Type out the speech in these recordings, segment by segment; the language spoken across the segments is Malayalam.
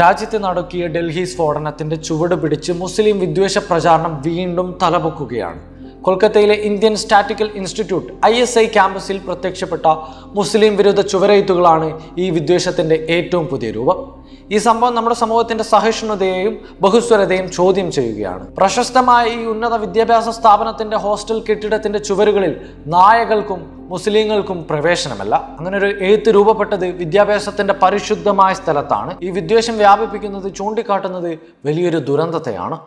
രാജ്യത്തെ നടക്കിയ ഡൽഹി സ്ഫോടനത്തിന്റെ ചുവട് പിടിച്ച് മുസ്ലിം വിദ്വേഷ പ്രചാരണം വീണ്ടും തലപൊക്കുകയാണ്. കൊൽക്കത്തയിലെ Indian statistical institute I S I ക്യാമ്പസിൽ പ്രത്യക്ഷപ്പെട്ട മുസ്ലിം വിരുദ്ധ ചുവരെഴുത്തുകളാണ് ഈ വിദ്വേഷത്തിന്റെ ഏറ്റവും പുതിയ രൂപം. ഈ സംഭവം നമ്മുടെ സമൂഹത്തിന്റെ സഹിഷ്ണുതയെയും ബഹുസ്വരതയും ചോദ്യം ചെയ്യുകയാണ്. പ്രശസ്തമായ ഈ ഉന്നത വിദ്യാഭ്യാസ സ്ഥാപനത്തിന്റെ ഹോസ്റ്റൽ കെട്ടിടത്തിന്റെ ചുവരുകളിൽ നായകൾക്കും മുസ്ലിങ്ങൾക്കും പ്രവേശനമല്ല. അങ്ങനെ ഒരു എഴുത്ത് രൂപപ്പെട്ടത് വിദ്യാഭ്യാസത്തിന്റെ പരിശുദ്ധമായ സ്ഥലത്താണ്. ഈ വിദ്വേഷം വ്യാപിപ്പിക്കുന്നത് ചൂണ്ടിക്കാട്ടുന്നത് വലിയൊരു ദുരന്തത്തെയാണ്.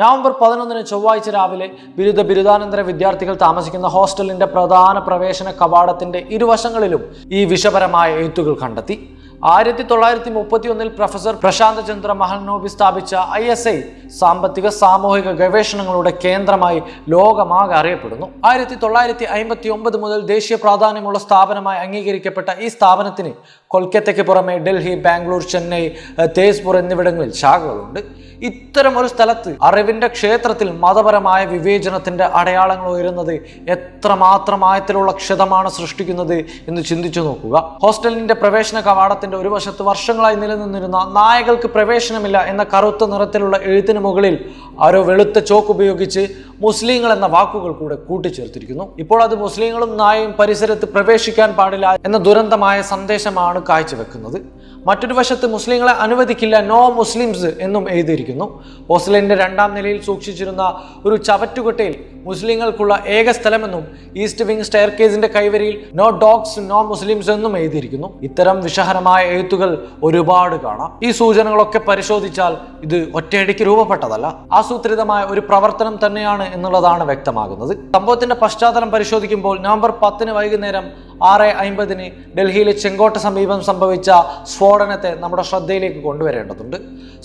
നവംബർ പതിനൊന്നിന് ചൊവ്വാഴ്ച രാവിലെ ബിരുദ ബിരുദാനന്തര വിദ്യാർത്ഥികൾ താമസിക്കുന്ന ഹോസ്റ്റലിന്റെ പ്രധാന പ്രവേശന കവാടത്തിന്റെ ഇരുവശങ്ങളിലും ഈ വിഷപരമായ എഴുത്തുകൾ കണ്ടെത്തി. ആയിരത്തി തൊള്ളായിരത്തി മുപ്പത്തി ഒന്നിൽ പ്രൊഫസർ പ്രശാന്ത് ചന്ദ്ര മഹൽനോബി സ്ഥാപിച്ച ഐ എസ് ഐ സാമ്പത്തിക സാമൂഹിക ഗവേഷണങ്ങളുടെ കേന്ദ്രമായി ലോകമാകെ അറിയപ്പെടുന്നു. ആയിരത്തി തൊള്ളായിരത്തി അമ്പത്തി ഒമ്പത് മുതൽ ദേശീയ പ്രാധാന്യമുള്ള സ്ഥാപനമായി അംഗീകരിക്കപ്പെട്ട ഈ സ്ഥാപനത്തിന് കൊൽക്കത്തയ്ക്ക് പുറമെ ഡൽഹി ബാംഗ്ലൂർ ചെന്നൈ തേസ്പൂർ എന്നിവിടങ്ങളിൽ ശാഖകളുണ്ട്. ഇത്തരം ഒരു സ്ഥലത്ത് അറിവിന്റെ ക്ഷേത്രത്തിൽ മതപരമായ വിവേചനത്തിന്റെ അടയാളങ്ങൾ ഉയരുന്നത് എത്രമാത്രം ആയത്തിലുള്ള ക്ഷതമാണ് സൃഷ്ടിക്കുന്നത് എന്ന് ചിന്തിച്ചു നോക്കുക. ഹോസ്റ്റലിന്റെ പ്രവേശന കവാടത്തിന്റെ ഒരു വശത്ത് വർഷങ്ങളായി നിലനിന്നിരുന്ന നായകൾക്ക് പ്രവേശനമില്ല എന്ന കറുത്ത നിറത്തിലുള്ള എഴുത്തിന് മുകളിൽ ആരോ വെളുത്ത ചോക്ക് ഉപയോഗിച്ച് മുസ്ലിങ്ങൾ എന്ന വാക്കുകൾ കൂടെ കൂട്ടിച്ചേർത്തിരിക്കുന്നു. ഇപ്പോൾ അത് മുസ്ലിങ്ങളും നായയും പരിസരത്ത് പ്രവേശിക്കാൻ പാടില്ല എന്ന ദുരന്തമായ സന്ദേശമാണ് കാഴ്ചവെക്കുന്നത്. മറ്റൊരു വശത്ത് മുസ്ലിങ്ങളെ അനുവദിക്കില്ല നോ മുസ്ലിംസ് എന്നും എഴുതിയിരിക്കുന്നു. ഹോസ്റ്റലിന്റെ രണ്ടാം നിലയിൽ സൂക്ഷിച്ചിരുന്ന ഒരു ചവറ്റുകുട്ടയിൽ മുസ്ലിങ്ങൾക്കുള്ള ഏക സ്ഥലമെന്നും ഈസ്റ്റ് വിങ് സ്റ്റെയർ കേസിന്റെ കൈവരിയിൽ നോ ഡോഗ്സ് നോ മുസ്ലിംസ് എന്നും എഴുതിയിരിക്കുന്നു. ഇത്തരം വിഷഹരമായ എഴുത്തുകൾ ഒരുപാട് കാണാം. ഈ സൂചനകളൊക്കെ പരിശോധിച്ചാൽ ഇത് ഒറ്റയടിക്ക് രൂപപ്പെട്ടതല്ല. ആസൂത്രിതമായ ഒരു പ്രവർത്തനം തന്നെയാണ് എന്നുള്ളതാണ് വ്യക്തമാകുന്നത്. സംഭവത്തിന്റെ പശ്ചാത്തലം പരിശോധിക്കുമ്പോൾ നവംബർ പത്തിന് വൈകുന്നേരം ആറ് അമ്പതിന് ഡൽഹിയിലെ ചെങ്കോട്ട സമീപം സംഭവിച്ച സ്ഫോടനത്തെ നമ്മുടെ ശ്രദ്ധയിലേക്ക് കൊണ്ടുവരേണ്ടതുണ്ട്.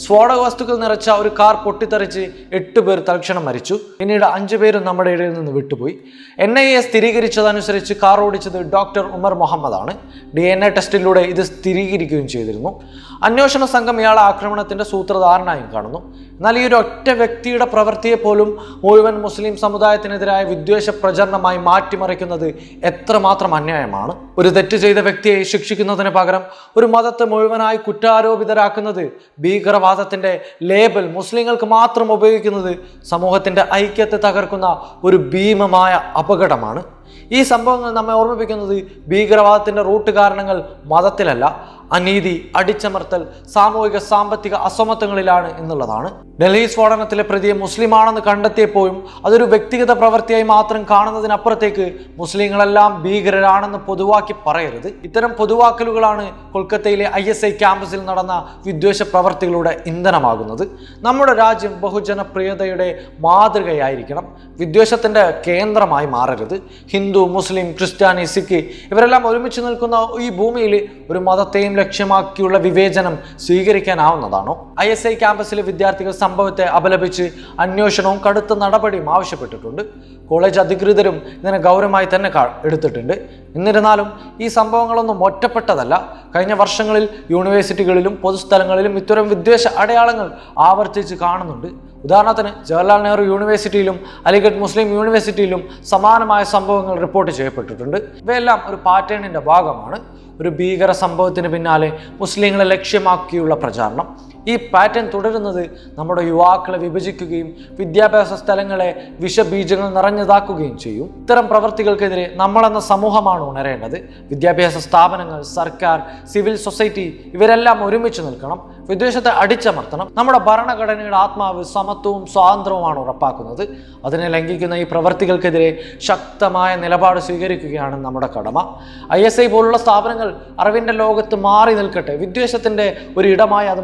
സ്ഫോടക വസ്തുക്കൾ നിറച്ച ഒരു കാർ പൊട്ടിത്തെറിച്ച് എട്ട് പേർ തൽക്ഷണം മരിച്ചു. പിന്നീട് അഞ്ചു പേരും നമ്മുടെ ഇടയിൽ നിന്ന് വിട്ടുപോയി. എൻ ഐ എ സ്ഥിരീകരിച്ചതനുസരിച്ച് കാർ ഓടിച്ചത് ഡോക്ടർ ഉമർ മുഹമ്മദാണ്. ഡി എൻ എ ടെസ്റ്റിലൂടെ ഇത് സ്ഥിരീകരിക്കുകയും ചെയ്തിരുന്നു. അന്വേഷണ സംഘം ഇയാളെ ആക്രമണത്തിന്റെ സൂത്രധാരനായും കാണുന്നു. എന്നാൽ ഈ ഒരു ഒറ്റ വ്യക്തിയുടെ പ്രവൃത്തിയെ പോലും മുഴുവൻ മുസ്ലിം സമുദായത്തിനെതിരായ വിദ്വേഷ പ്രചരണമായി മാറ്റിമറിക്കുന്നത് എത്രമാത്രം അന്യായമാണ് ഒരു തെറ്റ് ചെയ്ത വ്യക്തിയെ ശിക്ഷിക്കുന്നതിന് പകരം ഒരു മതത്തെ മുഴുവനായി കുറ്റാരോപിതരാക്കുന്നത് ഭീകരവാദത്തിന്റെ ലേബൽ മുസ്ലിങ്ങൾക്ക് മാത്രം ഉപയോഗിക്കുന്നത് സമൂഹത്തിന്റെ ഐക്യത്തെ തകർക്കുന്ന ഒരു ഭീമമായ അപകടമാണ്. ഈ സംഭവങ്ങൾ നമ്മെ ഓർമ്മിപ്പിക്കുന്നത് ഭീകരവാദത്തിന്റെ റൂട്ട് കാരണങ്ങൾ മതത്തിലല്ല അനീതി അടിച്ചമർത്തൽ സാമൂഹിക സാമ്പത്തിക അസമത്വങ്ങളിലാണ് എന്നുള്ളതാണ്. ഡൽഹി സ്ഫോടനത്തിലെ പ്രതിയെ മുസ്ലിമാണെന്ന് കണ്ടെത്തിയപ്പോഴും അതൊരു വ്യക്തിഗത പ്രവൃത്തിയായി മാത്രം കാണുന്നതിനപ്പുറത്തേക്ക് മുസ്ലിങ്ങളെല്ലാം ഭീകരരാണെന്ന് പൊതുവാക്കി പറയരുത്. ഇത്തരം പൊതുവാക്കലുകളാണ് കൊൽക്കത്തയിലെ ഐ എസ് ഐ ക്യാമ്പസിൽ നടന്ന വിദ്വേഷ പ്രവർത്തികളുടെ ഇന്ധനമാകുന്നത്. നമ്മുടെ രാജ്യം ബഹുജനപ്രിയതയുടെ മാതൃകയായിരിക്കണം. വിദ്വേഷത്തിന്റെ കേന്ദ്രമായി മാറരുത്. ഹിന്ദു മുസ്ലിം ക്രിസ്ത്യാനി സിഖ് ഇവരെല്ലാം ഒരുമിച്ച് നിൽക്കുന്ന ഈ ഭൂമിയിൽ ഒരു മതത്തെയും ലക്ഷ്യമാക്കിയുള്ള വിവേചനം സ്വീകരിക്കാനാവുന്നതാണോ? ഐ എസ് ഐ ക്യാമ്പസിലെ വിദ്യാർത്ഥികൾ സംഭവത്തെ അപലപിച്ച് അന്വേഷണവും കടുത്ത നടപടിയും ആവശ്യപ്പെട്ടിട്ടുണ്ട്. കോളേജ് അധികൃതരും ഇതിനെ ഗൗരവമായി തന്നെ എടുത്തിട്ടുണ്ട്. എന്നിരുന്നാലും ഈ സംഭവങ്ങളൊന്നും ഒറ്റപ്പെട്ടതല്ല. കഴിഞ്ഞ വർഷങ്ങളിൽ യൂണിവേഴ്സിറ്റികളിലും പൊതുസ്ഥലങ്ങളിലും ഇത്തരം വിദ്വേഷ അടയാളങ്ങൾ ആവർത്തിച്ച് കാണുന്നുണ്ട്. ഉദാഹരണത്തിന് ജവഹർലാൽ നെഹ്റു യൂണിവേഴ്സിറ്റിയിലും അലിഗഡ് മുസ്ലിം യൂണിവേഴ്സിറ്റിയിലും സമാനമായ സംഭവങ്ങൾ റിപ്പോർട്ട് ചെയ്യപ്പെട്ടിട്ടുണ്ട്. ഇവയെല്ലാം ഒരു പാറ്റേണിന്റെ ഭാഗമാണ്. ഒരു ഭീകര സംഭവത്തിന് പിന്നാലെ മുസ്ലിങ്ങളെ ലക്ഷ്യമാക്കിയുള്ള പ്രചാരണം. ഈ പാറ്റേൺ തുടരുന്നത് നമ്മുടെ യുവാക്കളെ വിഭജിക്കുകയും വിദ്യാഭ്യാസ സ്ഥലങ്ങളെ വിഷബീജങ്ങൾ നിറഞ്ഞതാക്കുകയും ചെയ്യും. ഇത്തരം പ്രവൃത്തികൾക്കെതിരെ നമ്മളെന്ന സമൂഹമാണ് ഉണരേണ്ടത്. വിദ്യാഭ്യാസ സ്ഥാപനങ്ങൾ സർക്കാർ സിവിൽ സൊസൈറ്റി ഇവരെല്ലാം ഒരുമിച്ച് നിൽക്കണം. വിദ്വേഷത്തെ അടിച്ചമർത്തണം. നമ്മുടെ ഭരണഘടനയുടെ ആത്മാവ് സമത്വവും സ്വാതന്ത്ര്യവുമാണ് ഉറപ്പാക്കുന്നത്. അതിനെ ലംഘിക്കുന്ന ഈ പ്രവർത്തികൾക്കെതിരെ ശക്തമായ നിലപാട് സ്വീകരിക്കുകയാണ് നമ്മുടെ കടമ. ഐ എസ് ഐ പോലുള്ള സ്ഥാപനങ്ങൾ അറിവിന്റെ ലോകത്ത് മാറി നിൽക്കട്ടെ. വിദ്വേഷത്തിന്റെ ഒരു ഇടമായി അത്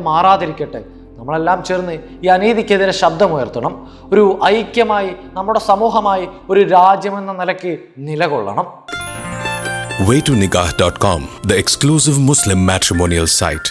മാറാതിരിക്കട്ടെ നമ്മളെല്ലാം ചേർന്ന് ഈ അനീതിക്കെതിരെ ശബ്ദമുയർത്തണം. ഒരു ഐക്യമായി നമ്മുടെ സമൂഹമായി ഒരു രാജ്യമെന്ന നിലയ്ക്ക് നിലകൊള്ളണം. Waytonikah.com, the exclusive Muslim matrimonial site.